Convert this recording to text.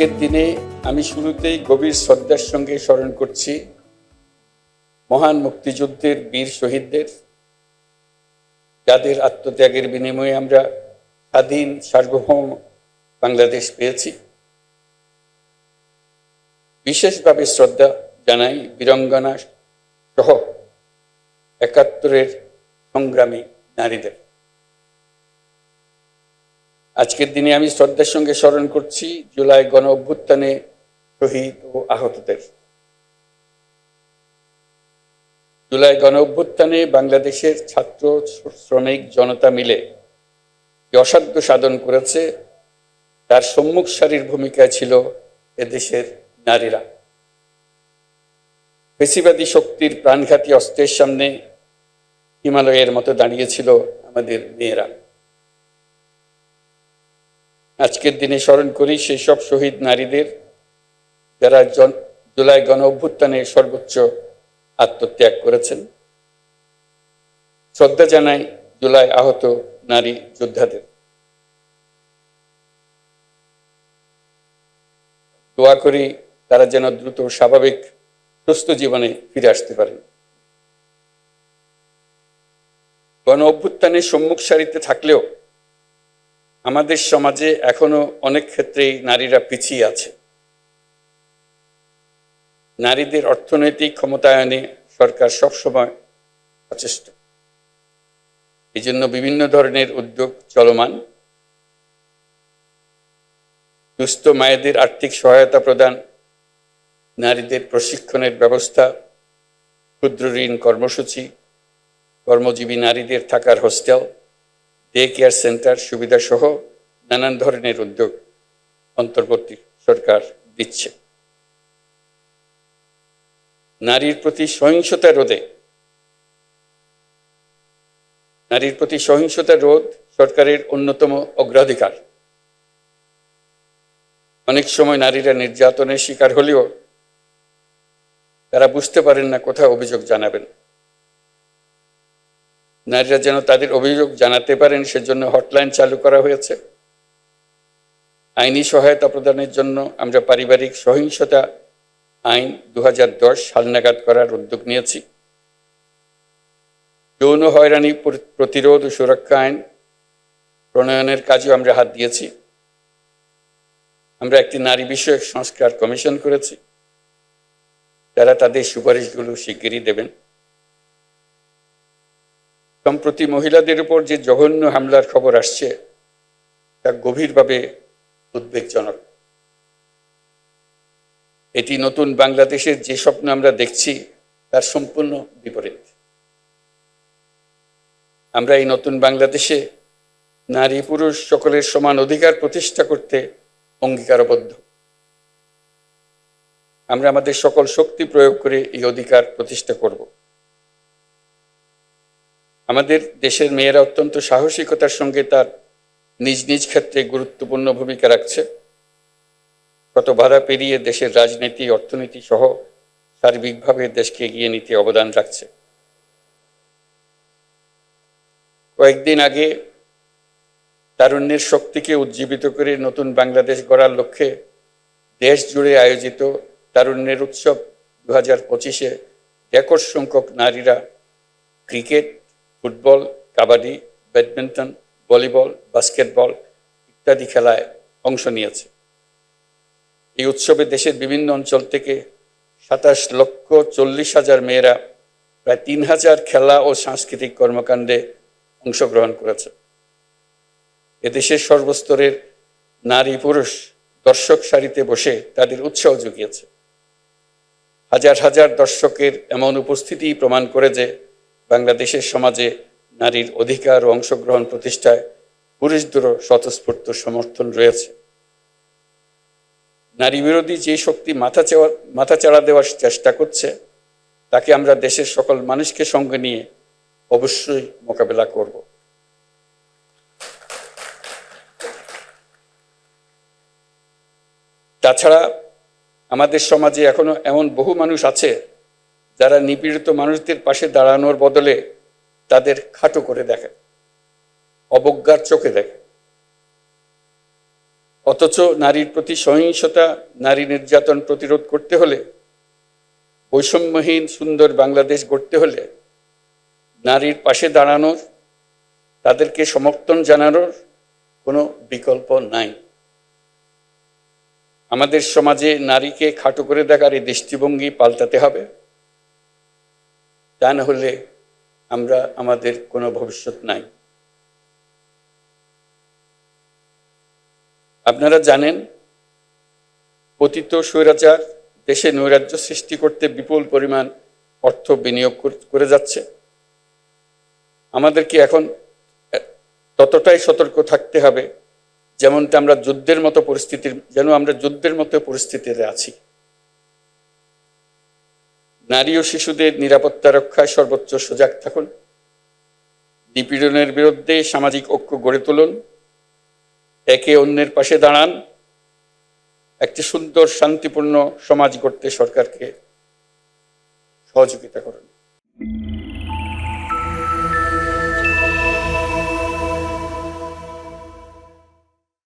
আজকের দিনে আমি শুরুতেই গভীর শ্রদ্ধার সঙ্গে স্মরণ করছি মহান মুক্তিযুদ্ধের বীর শহীদদের, যাদের আত্মত্যাগের বিনিময়ে আমরা স্বাধীন, সার্বভৌম বাংলাদেশ পেয়েছি। বিশেষভাবে শ্রদ্ধা জানাই বীরঙ্গনা সহ একাত্তরের সংগ্রামী নারীদের। আজকের দিনে আমি শ্রদ্ধার সঙ্গে স্মরণ করছি জুলাই গণ অভ্যুত্থানে শহীদ ও আহতদের। জুলাই গণ অভ্যুত্থানে বাংলাদেশের ছাত্র শ্রমিক জনতা মিলে অসাধ্য সাধন করেছে, তার সম্মুখ সারির ভূমিকায় ছিল এদেশের নারীরা। পেশিবাদী শক্তির প্রাণঘাতী অস্ত্রের সামনে হিমালয়ের মতো দাঁড়িয়েছিল আমাদের মেয়েরা। আজকের দিনে স্মরণ করি সেই সব শহীদ নারীদের যারা জুলাই গণ অভ্যুত্থানে সর্বোচ্চ আত্মত্যাগ করেছেন। শ্রদ্ধা জানাই জুলাই আহত নারী যোদ্ধাদের। দোয়া করি তারা যেন দ্রুত স্বাভাবিক সুস্থ জীবনে ফিরে আসতে পারেন। গণ অভ্যুত্থানের সম্মুখ সারিতে থাকলেও আমাদের সমাজে এখনও অনেক ক্ষেত্রেই নারীরা পিছিয়ে আছে। নারীদের অর্থনৈতিক ক্ষমতায়নে সরকার সবসময় সচেষ্ট। এই জন্য বিভিন্ন ধরনের উদ্যোগ চলমান। দুস্থ মায়েদের আর্থিক সহায়তা প্রদান, নারীদের প্রশিক্ষণের ব্যবস্থা, ক্ষুদ্র ঋণ কর্মসূচি, কর্মজীবী নারীদের থাকার হোস্টেল ডে কেয়ার সেন্টার সুবিধা সহ নানান ধরনের উদ্যোগ অন্তর্বর্তী সরকার দিচ্ছে। নারীর প্রতি সহিংসতা রোধে, নারীর প্রতি সহিংসতা রোধ সরকারের অন্যতম অগ্রাধিকার। অনেক সময় নারীরা নির্যাতনের শিকার হলেও তারা বুঝতে পারেন না কোথায় অভিযোগ জানাবেন। নারীরা যেন তাদের অভিযোগ জানাতে পারেন, সেজন্য হটলাইন চালু করা হয়েছে। আইনি সহায়তা প্রদানের জন্য আমরা পারিবারিক সহিংসতা আইন দু সাল নাগাদ করার উদ্যোগ নিয়েছি। যৌন হয়রানি প্রতিরোধ ও সুরক্ষা আইন প্রণয়নের কাজেও আমরা হাত দিয়েছি। আমরা একটি নারী বিষয়ক সংস্কার কমিশন করেছি। যারা তাদের সুপারিশগুলো শিগগিরই দেবেন। সম্প্রতি মহিলাদের উপর যে জঘন্য হামলার খবর আসছে, তা গভীরভাবে উদ্বেগজনক। এটি নতুন বাংলাদেশের যে স্বপ্ন আমরা দেখছি, তার সম্পূর্ণ বিপরীত। আমরা এই নতুন বাংলাদেশে নারী পুরুষ সকলের সমান অধিকার প্রতিষ্ঠা করতে অঙ্গীকারবদ্ধ। আমরা আমাদের সকল শক্তি প্রয়োগ করে এই অধিকার প্রতিষ্ঠা করব। আমাদের দেশের মেয়েরা অত্যন্ত সাহসিকতার সঙ্গে তার নিজ নিজ ক্ষেত্রে গুরুত্বপূর্ণ ভূমিকা রাখছে। কত বাধা পেরিয়ে দেশের রাজনীতি, অর্থনীতি সহ সার্বিকভাবে দেশকে এগিয়ে নিতে অবদান রাখছে। কয়েকদিন আগে তারুণ্যের শক্তিকে উজ্জীবিত করে নতুন বাংলাদেশ গড়ার লক্ষ্যে দেশ জুড়ে আয়োজিত তারুণ্যের উৎসব দু হাজার পঁচিশে রেকর্ড সংখ্যক নারীরা cricket football, kabaddi, badminton, volleyball, basketball ইত্যাদি খেলায় অংশ নিয়েছে। এই উৎসবে দেশের বিভিন্ন অঞ্চল থেকে সাতাশ লক্ষ চল্লিশ হাজার মেয়েরা প্রায় তিন হাজার খেলা ও সাংস্কৃতিক কর্মকাণ্ডে অংশগ্রহণ করেছে। এদেশের সর্বস্তরের নারী পুরুষ দর্শক সারিতে বসে তাদের উৎসাহ জুগিয়েছে। হাজার হাজার দর্শকের এমন উপস্থিতি প্রমাণ করে যে বাংলাদেশের সমাজে নারীর অধিকার ও অংশগ্রহণ প্রতিষ্ঠায় পুরুষদেরও স্বতঃস্ফূর্ত সমর্থন রয়েছে। নারী বিরোধী যে শক্তি মাথা চাওয়া, মাথা চাড়া দেওয়ার চেষ্টা করছে, তাকে আমরা দেশের সকল মানুষকে সঙ্গে নিয়ে অবশ্যই মোকাবেলা করব। তাছাড়া আমাদের সমাজে এখনও এমন বহু মানুষ আছে যারা নিপীড়িত মানুষদের পাশে দাঁড়ানোর বদলে তাদের খাটো করে দেখে, অবজ্ঞার চোখে দেখে। অথচ নারীর প্রতি সহিংসতা, নারী নির্যাতন প্রতিরোধ করতে হলে, বৈষম্যহীন, সুন্দর বাংলাদেশ গড়তে হলে, নারীর পাশে দাঁড়ানোর, তাদেরকে সমর্থন জানানোর কোনো বিকল্প নাই। আমাদের সমাজে নারীকে খাটো করে দেখার এই দৃষ্টিভঙ্গি পাল্টাতে হবে। তা না হলে আমরা, আমাদের কোনো ভবিষ্যৎ নাই। আপনারা জানেন, পতিত স্বৈরাচার দেশে নৈরাজ্য সৃষ্টি করতে বিপুল পরিমাণ অর্থ বিনিয়োগ করে যাচ্ছে। আমাদেরকে এখন ততটাই সতর্ক থাকতে হবে, যেমনটা আমরা যুদ্ধের মতো পরিস্থিতির, যেন আমরা যুদ্ধের মতো পরিস্থিতিতে আছি। নারী ও শিশুদের নিরাপত্তা রক্ষায় সর্বোচ্চ সজাগ থাকুন। নিপীড়নের বিরুদ্ধে সামাজিক ঐক্য গড়ে তুলুন। একে অন্যের পাশে দাঁড়ান। একটি সুন্দর, শান্তিপূর্ণ সমাজ গড়তে সরকারকে সহযোগিতা করুন।